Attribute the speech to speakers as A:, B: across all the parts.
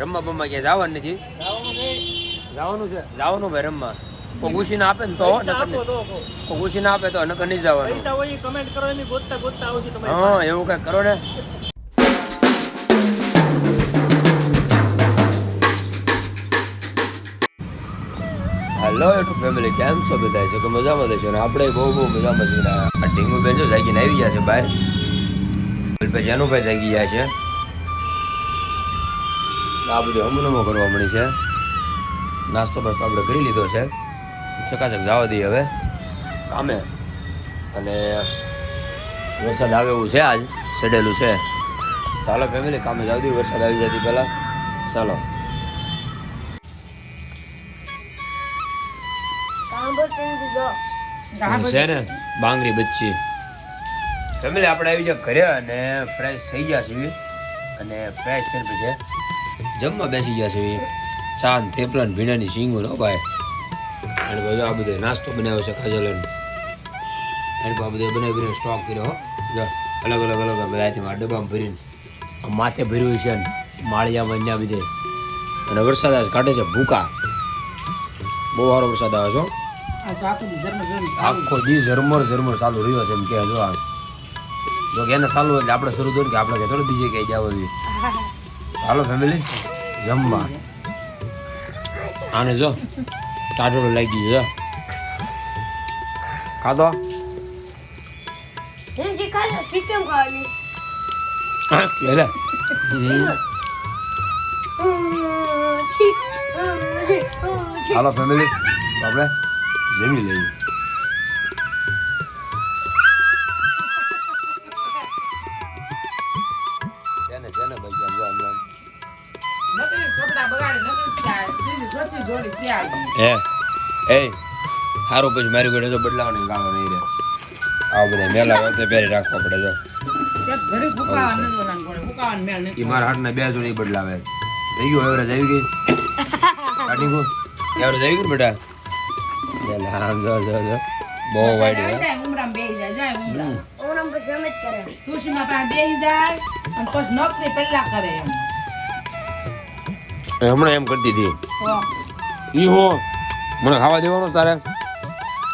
A: રમવા બમવા ક્યાંય જવાનું નથી? જવાનું છે. જવાનું ભાઈ રમવા. કોઈ ઘૂસી ના આપે ને તો. કોઈ ના આપે તો નકર નહીં જવાનું.
B: કમેન્ટ કરો એની ગોતતા ગોતતા આવશે તમારી
A: હા એવું કઈ કરો ને. હેલો યુટ્યુબ ફેમિલી કેમ છો બધા છે કે મજામાં દેશો ને? આપણે બહુ બહુ મજામાં છીએ આ ઢીંગુ બેન જો જાગીને આવી ગયા છે બહાર. ભાઈ જાનુભાઈ જાગી ગયા છે. આ બધું હમનમો કરવા મળી છે. નાસ્તો બસ આપણે કરી લીધો છે. ચકાચક જવા દઈએ હવે. કામે. અને વરસાદ આવે એવું છે આજ સડેલું છે. ચાલો ફેમિલી કામે જવા દઈએ વરસાદ આવી જતી પહેલાં. ચાલો. છે ને બાંગડી બચ્ચી. ફેમિલી આપણે આવી ગયા ઘરે અને ફ્રેશ થઈ ગયા છીએ. અને ફ્રેશ થઈને પછી. જમવા બેસી ગયા છે. ચા ને થેપલા ને ભીણાની શીંગો નો ભાઈ. અને ભાઈ આ બધો નાસ્તો બનાવ્યો છે ખજલ અને આ બધો બનાવી ભરીને સ્ટોક કર્યો અલગ અલગ અલગ બધા ડબ્બામાં ભરીને. માથે ભર્યું છે ને માળિયામાં અહીંયા બધે. અને વરસાદ આજ કાઢે છે ભૂકા. બહુ સારો વરસાદ આવે છે આખો દી ઝરમર ઝરમર ચાલુ. રહ્યો છે એમ કે જો આ. જો કે એને ચાલુ એટલે આપણે શરૂ થયું કે આપણે કે થોડું બીજે ક્યાંય જાવ જોઈએ. હાલો ફેમિલી જમવા. આને જો ટાટોડો લાગી ગયો જો ખાધો? હાલો ફેમિલી આપણે જમી લઈએ. છે ને છે ને ભાઈ આમ જો, આમ જો, આમ. હે એ સારું પછી મારી ઘરે તો બદલાવાની ગાળો નહીં રે આ બધા મેલા વખતે પહેરી રાખવા પડે જો. એ મારા હાથના બે જોડી બદલાવે. થઈ ગયું એવરેજ આવી ગઈ? કાઢી ગયું એવરેજ આવી ગયું બેટા? જો જો જો. બહુ વાઈડ હે. એ હમણાં એમ કરતી હતી. ઈ હો મને ખાવા દેવાનો તારે?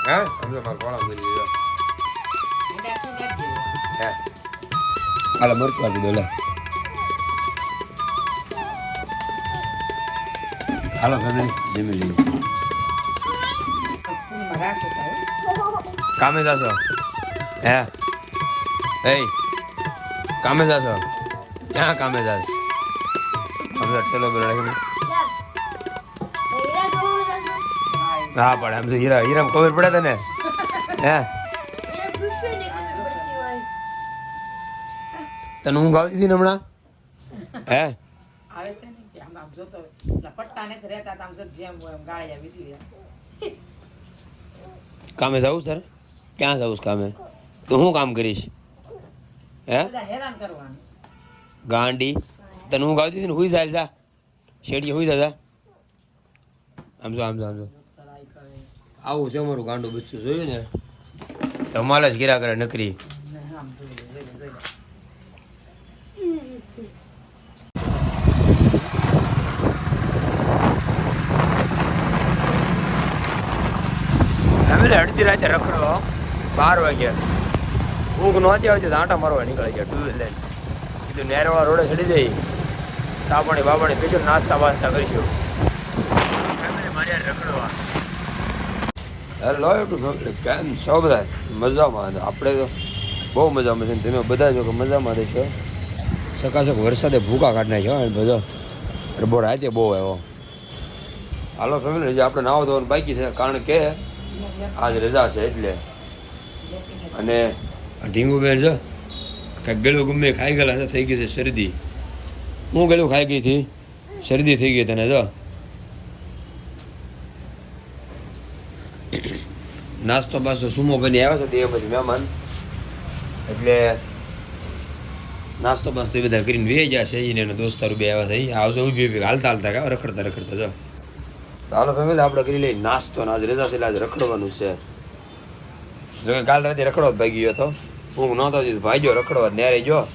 A: હે? સમજો મારો ગોળા દીધો. હે. હાલો મરચું આપી દો લે. હાલો ફેમિલી જમી લઈએ. કામે જાશો? હે? એ કામે જાશો? ક્યાં કામે જાશ? સમજો ચલો હા પડે એમ તો હીરા હીરા ખબર પડે તને? હે? તને ઊંઘ આવતી હતી ને હમણાં? હે? કામે જવું સર? ક્યાં જવું કામે? તો હું કામ કરીશ? હે? ગાંડી? તને ઊંઘ આવતી હતી ને? હુઈ જાય જા. શેઠી હુઈ જા આમ જો આમ જો આમ જો. આવું છે અમારું ગાંડું બચ્ચું જોયું ને? તમારે જ ગીરા કરે નકરી. અડધી રાતે રખડો બાર વાગ્યા ઊંઘ નહોતી આવતી તો આંટા મારવા નીકળી ગયા ટુ વ્હીલ લઈને. કીધું નેરવાળા રોડે ચડી જઈ સાપાણી બાપાણી પીશું નાસ્તા વાસ્તા કરીશું. હેલો યુટ્યુબ ફેમિલી કેમ છો બધા? મજામાં. આપણે તો બહુ મજામાં છે ને તમે બધા જો કે મજામાં રહેશો સકાશક વરસાદે ભૂકા કાઢ નાખ્યો અને બધો. બહુ રાતે બહુ આવ્યો. હાલો ફેમિલી જે આપણે નાવા ધોવાનું બાકી છે. કારણ કે આજ રજા છે એટલે. અને આ ઢીંગુબેન છે કાંઈક ગળું ગમે ખાઈ ગયેલા છે થઈ ગઈ છે શરદી. હું ગળું ખાઈ ગઈ હતી. શરદી થઈ ગઈ તને જો. નાસ્તો બાસ્તો સુમો કરીને આવ્યા છે તે પછી મહેમાન. એટલે નાસ્તો પાસ્તો બધા કરીને વે ગયા છે. એને એનો દોસ્તારો બે આવ્યા થઈ આવશે ઊભી ઊભી. હાલતા હાલતા કા રખડતા રખડતા, જો. ચાલો ફેમિલી આપણે કરી લઈએ નાસ્તો. આજે રજા છે એટલે આજે રખડવાનું છે. જો કે કાલ રાતે રખડવા ભાગી ગયો હતો. હું નહોતો ભાઈ જો રખડવા. નેરે જો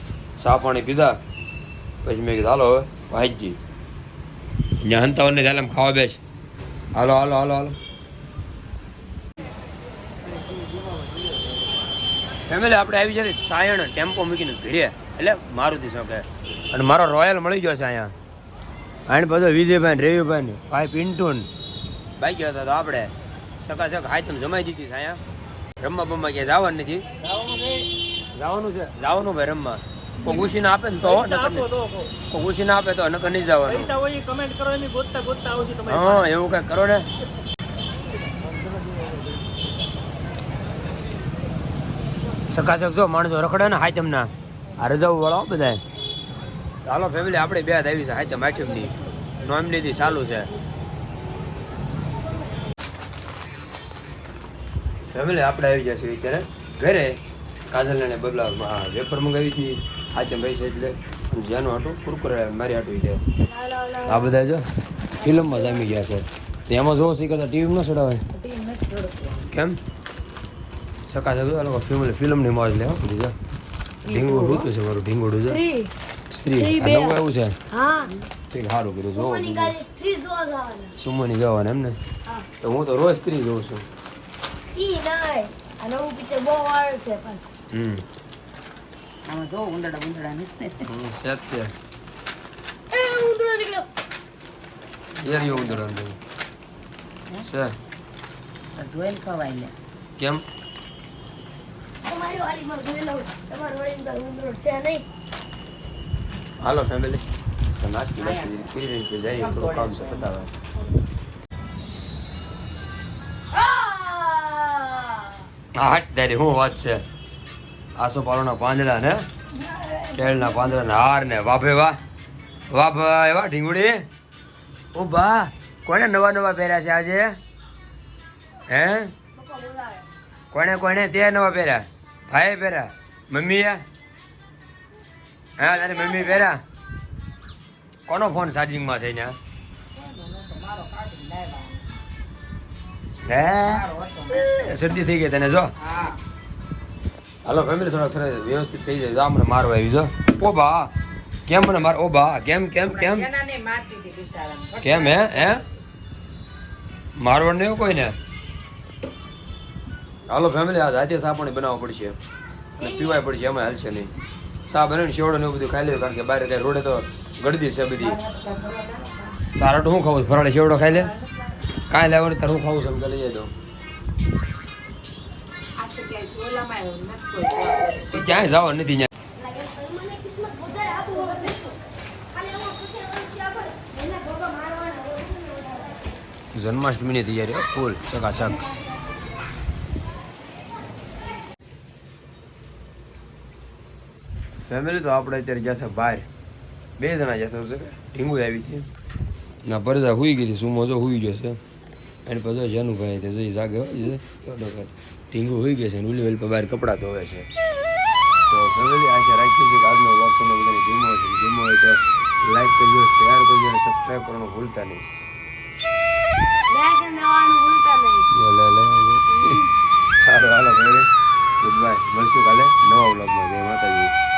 A: સાફ પાણી પીધા. પછી મેં કીધું હાલો હવે ત્યાં હંતાવનને ચાલે એમ ખાવા બેસ. હાલો હાલો હાલો હાલો. ફેમિલી આપણે આવી જાય સાયણ ટેમ્પો મૂકીને ઘરે. એટલે મારુતિ શોખે અને મારો રોયલ મળી ગયો છે અહીંયા. આને બધો વિજયભાઈ રેવીભાઈ રવિભાઈ ને ભાઈ પિન્ટુન બાઈક હતા તો આપણે. સકાસક હાય તમે જમાઈ દીધી છે અહીંયા. રમવા બમવા ક્યાંય જવાનું નથી?
B: જવાનું છે.
A: જવાનું છે? જવાનું ભાઈ રમવા. કોઈ આપે ને તો નકર
B: આપો. તો
A: નકર નહીં જવાનું.
B: પૈસા હોય કમેન્ટ કરો એની ગોતતા ગોતતા આવશે તમારે
A: હા એવું કઈ કરો ને. ચકાચક જો માણસો રખડે ને હાચમ તમને આ રજાઓ વાળો બધા ચાલો ફેમિલી આપણે બે હાથ આવી છે હાચમની નોમની થી ચાલુ છે. ફેમિલી આપણે આવી જશે અત્યારે ઘરે. કાજલ ને બબલા હા વેપર મંગાવી હતી. હાચમ ભાઈ છે એટલે જેનું હાટું કુરકુરે મારી હાટું છે. આ બધા જો ફિલ્મમાં જામી ગયા છે. એમાં જોવો શીખે તો ટીવી ન ચડાવે. કેમ? સકા સકા લોકો ફિલ્મ ફિલ્મની મોજ લે હો બધી જો. ઢીંગું ઋતુ છે મારું ઢીંગુડું છે
C: સ્ત્રી.
A: નવું એવું છે?
C: હા.
A: સારું કીધું જોવો
C: સુમની જવાના.
A: સુમની એમ ને તો હું તો રોજ સ્ત્રી જોઉં છું.
C: ઈ નાય આ નવું પિક્ચર બહુ વાર છે પાછું.
A: હમ.
D: આમાં જો ઉંદરડા ઉંદરડા નીકળે
A: હમ, છે.
C: એ ઉંદરો નીકળ્યો.
A: એરિયો ઉંદર નીકળ્યો છે.
D: બસ જોઈને ખવાય લે.
A: કેમ?
C: તમારી વાડીમાં જોઈ લઉં તમારી વાડીમાં ઉંદરો છે નહીં.
A: હાલો ફેમિલી તો નાસ્તી નાસ્તી કરી રહી છે જાય થોડું કામ છે પતાવે હાટ હા હું વાત છે? આસોપાલવના પાંદડા ને, કેળના પાંદડા ને, હાર ને, વાભે વાહ. વાહ ભાઈ, વાહ, ઢીંગુડી. ઓ બા કોને નવા નવા પહેર્યા છે આજે? હે? કોણે કોણે? તે નવા પહેર્યા? ભાઈએ પહેર્યા? મમ્મીએ? હા, તારી મમ્મી પહેર્યા? કોનો ફોન ચાર્જિંગમાં છે ને હે? શરદી થઈ ગઈ તને, જો.
D: હા.
A: હાલો ફેમિલી થોડા થોડા વ્યવસ્થિત થઈ જાય. આ મને મારવા આવી જો. ઓ બા કેમ મને માર ઓ બા કેમ કેમ કેમ. કેમ હે? હે? મારવાનું નહીં કોઈને? હાલો ફેમિલી આ જાતે સા પણ બનાવવા પડશે. અને પીવાય પડશે એમાં હાલશે નહીં. સા બને શેવડો ને એવું બધું ખાઈ લે કારણ કે બહાર કઈ રોડે તો ગળદી છે બધી. તારા તો શું ખાવું? ફરાળી શેવડો ખાઈ લે? કાંઈ લેવાનું તારે હું ખાવું છે એમ કે લઈ જાય તો.
D: ક્યાંય જવા નથી
C: જન્માષ્ટમી ની
A: તૈયારી ફૂલ, ચકાચક. ફેમિલી તો આપણે અત્યારે ગયા છે બહાર. બે જણા જતા છે ઢીંગુ આવી છે. ના, પરજા હુઈ ગઈ હતી સુમો જો હુઈ ગયો છે. એની પછી જનુભાઈ તે જઈ જાગે હોય ઢીંગુ હોઈ ગયો છે અને ઉલી પર બહાર કપડાં ધોવે છે. તો ફેમિલી આજે રાખી છે કે આજનો વોક તમને બધાને ધીમો છે ધીમો હોય તો લાઈક કરજો શેર કરજો અને સબસ્ક્રાઈબ કરવાનું ભૂલતા નહીં.
C: લાઈક અને નવાનું ભૂલતા નહીં.
A: લે લે લે સારું હાલો ગુડ બાય મળશું કાલે નવા વ્લોગમાં જય માતાજી.